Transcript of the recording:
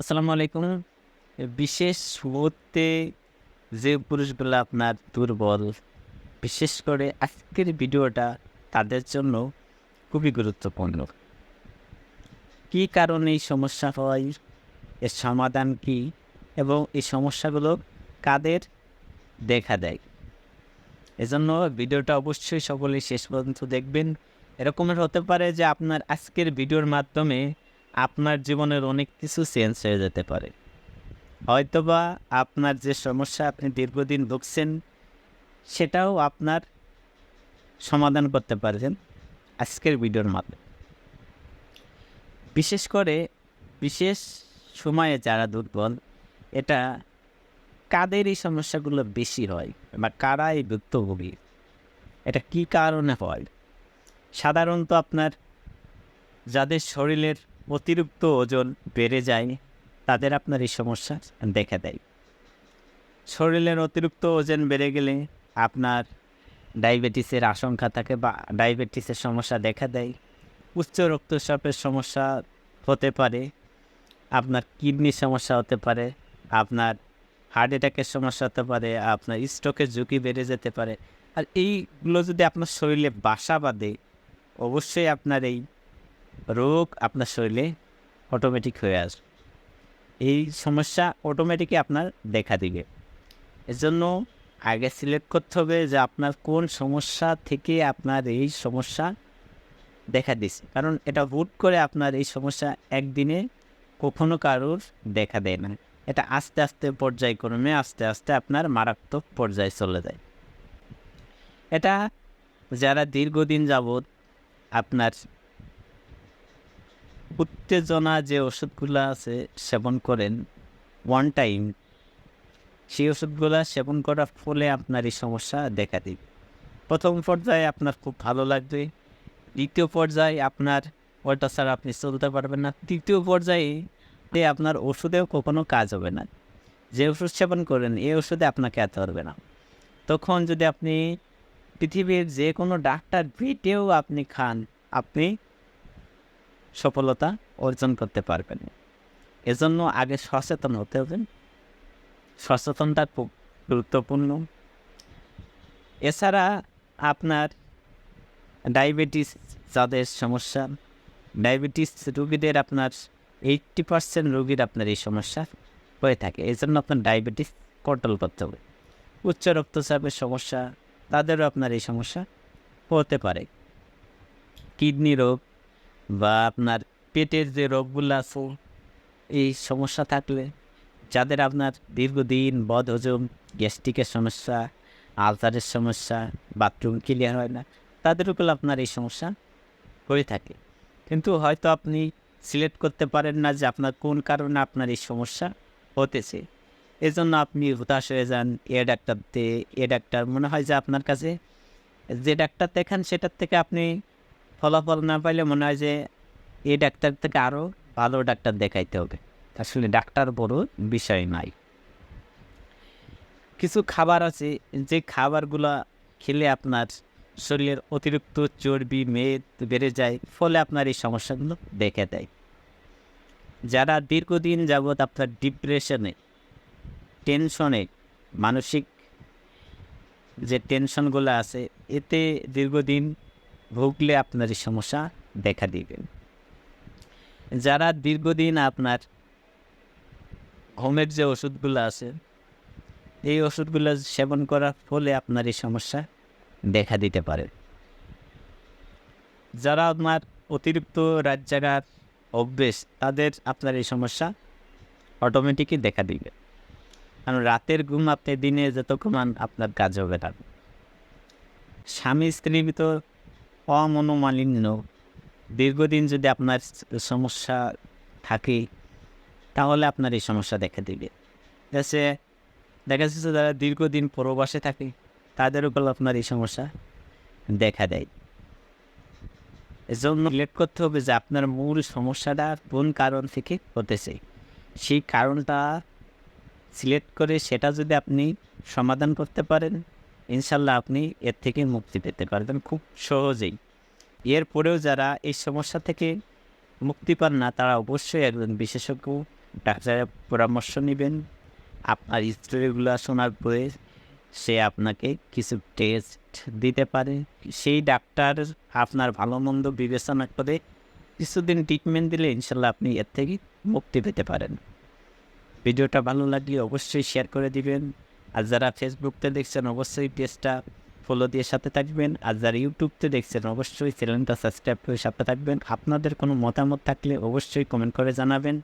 আসসালামু আলাইকুম। বিশেষ মুহূর্তে যে পুরুষগুলো আপনার দুর্বল, বিশেষ করে আজকের ভিডিওটা তাদের জন্য খুবই গুরুত্বপূর্ণ। কী কারণে এই সমস্যা হয়, এর সমাধান কী এবং এই সমস্যাগুলো কাদের দেখা দেয়? এজন্য ভিডিওটা অবশ্যই সকলেই শেষ পর্যন্ত দেখবেন। এরকমের হতে পারে যে আপনার আজকের ভিডিওর মাধ্যমে আপনার জীবনের অনেক কিছু চেঞ্জ হয়ে যেতে পারে। হয়তোবা আপনার যে সমস্যা আপনি দীর্ঘদিন ভুগছেন, সেটাও আপনার সমাধান করতে পারবেন আজকের ভিডিওর মাধ্যমে। বিশেষ করে বিশেষ সময়ে যারা দুর্বল, এটা কাদের এই সমস্যাগুলো বেশি হয় বা কারা এই ভুক্তভোগী, এটা কি কারণে হয়? সাধারণত আপনার যাদের শরীরের অতিরিক্ত ওজন বেড়ে যায়, তাদের আপনার এই সমস্যা দেখা দেয়। শরীরের অতিরিক্ত ওজন বেড়ে গেলে আপনার ডায়াবেটিসের আশঙ্কা থাকে বা ডায়াবেটিসের সমস্যা দেখা দেয়। উচ্চ রক্তচাপের সমস্যা হতে পারে, আপনার কিডনির সমস্যা হতে পারে, আপনার হার্ট অ্যাটাকের সমস্যা হতে পারে, আপনার স্ট্রোকের ঝুঁকি বেড়ে যেতে পারে। আর এইগুলো যদি আপনার শরীরে বাসা বাঁধে, অবশ্যই আপনার এই রোগ আপনার শরীরে অটোমেটিক হয়ে আসবে। এই সমস্যা অটোমেটিকই আপনার দেখা দিবে। এজন্য আগে সিলেক্ট করতে হবে যে আপনার কোন সমস্যা থেকে আপনার এই সমস্যা দেখা দিছে। কারণ এটা হুট করে আপনার এই সমস্যা একদিনে কখনো কারোর দেখা দেয় না। এটা আস্তে আস্তে পর্যায়ক্রমে আস্তে আস্তে আপনার মারাত্মক পর্যায়ে চলে যায়। এটা যারা দীর্ঘদিন যাবৎ আপনার উত্তেজনা যে ওষুধগুলো আছে সেবন করেন ওয়ান টাইম সেই ওষুধগুলো সেবন করার ফলে আপনার এই সমস্যা দেখা দিবে। প্রথম পর্যায়ে আপনার খুব ভালো লাগবে, দ্বিতীয় পর্যায়ে আপনার ওটা ছাড়া আপনি চলতে পারবেন না, তৃতীয় পর্যায়ে আপনার ওষুধেও কখনো কাজ হবে না। যে ওষুধ সেবন করেন এই ওষুধে আপনাকে এত পারবে না। তখন যদি আপনি পৃথিবীর যে কোনো ডাক্তার ভিটেও আপনি খান, আপনি সফলতা অর্জন করতে পারবেন। এজন্য আগে সচেতন হতে হবে। সচেতনতা খুব গুরুত্বপূর্ণ। এছাড়া আপনার ডায়াবেটিস যাদের সমস্যা, ডায়াবেটিস রুগীদের আপনার এইট্টি পার্সেন্ট রুগীর আপনার এই সমস্যা হয়ে থাকে। এই জন্য আপনার ডায়াবেটিস কন্ট্রোল করতে হবে। উচ্চ রক্তচাপের সমস্যা, তাদেরও আপনার এই সমস্যা হতে পারে। কিডনি রোগ বা আপনার পেটের যে রোগগুলো আছে এই সমস্যা থাকলে যাদের আপনার দীর্ঘদিন বদ হজম গ্যাস্ট্রিকের সমস্যা আলসারের সমস্যা বাথরুম ক্লিয়ার হয় না তাদের উপর আপনার এই সমস্যা হয়ে থাকে। কিন্তু হয়তো আপনি সিলেক্ট করতে পারেন না যে আপনার কোন কারণে আপনার এই সমস্যা হতেছে। এজন্য আপনি হতাশ হয়ে যান এ ডাক্তারতে এ ডাক্তার। মনে হয় যে আপনার কাছে যে ডাক্তার দেখান সেটার থেকে আপনি ফলাফল না পাইলে মনে হয় যে এই ডাক্তার থেকে আরও ভালো ডাক্তার দেখাইতে হবে। আসলে ডাক্তার বড় বিষয় নাই। কিছু খাবার আছে, যে খাবারগুলো খেলে আপনার শরীরের অতিরিক্ত চর্বি, মেদ বেড়ে যায়, ফলে আপনার এই সমস্যাগুলো দেখে দেয়। যারা দীর্ঘদিন যাবৎ আপনার ডিপ্রেশনে, টেনশনে, মানসিক যে টেনশনগুলো আছে, এতে দীর্ঘদিন ভুগলে আপনার এই সমস্যা দেখা দিবে। যারা দীর্ঘদিন আপনার হোমের যে ওষুধগুলো আছে, এই ওষুধগুলো সেবন করার ফলে আপনার এই সমস্যা দেখা দিতে পারে। যারা আপনার অতিরিক্ত রাত জাগার অভ্যেস, তাদের আপনার এই সমস্যা অটোমেটিকই দেখা দিবে। কারণ রাতের ঘুম আপনি দিনে যত ঘুমান, আপনার কাজ হবে না। স্বামী স্ত্রীর ভিতর অমনোমালিন্য দীর্ঘদিন যদি আপনার সমস্যা থাকে, তাহলে আপনার এই সমস্যা দেখা দেবে। যাচ্ছে দেখা যাচ্ছে যারা দীর্ঘদিন প্রবাসে থাকে, তাদের উপর আপনার এই সমস্যা দেখা দেয়। এজন্য রিলেট করতে হবে যে আপনার মূল সমস্যাটা কোন কারণ থেকে হতেছে সেই কারণটা সিলেক্ট করে সেটা যদি আপনি সমাধান করতে পারেন ইনশাল্লাহ আপনি এর থেকে মুক্তি পেতে পারবেন খুব সহজেই। এরপরেও যারা এই সমস্যা থেকে মুক্তি পান না, তারা অবশ্যই একজন বিশেষজ্ঞ ডাক্তারের পরামর্শ নেবেন। আপনার স্টোরিগুলো শোনার পরে সে আপনাকে কিছু টেস্ট দিতে পারে। সেই ডাক্তার আপনার ভালো মন্দ বিবেচনা করে কিছুদিন ট্রিটমেন্ট দিলে ইনশাল্লাহ আপনি এর থেকে মুক্তি পেতে পারেন। ভিডিওটা ভালো লাগলে অবশ্যই শেয়ার করে দিবেন। আর যারা ফেসবুকতে দেখছেন অবশ্যই পেজটা ফলো দিয়ে সাথে থাকবেন। আর যারা ইউটিউবতে দেখছেন অবশ্যই চ্যানেলটা সাবস্ক্রাইব করে সাথে থাকবেন। আপনাদের কোনো মতামত থাকলে অবশ্যই কমেন্ট করে জানাবেন।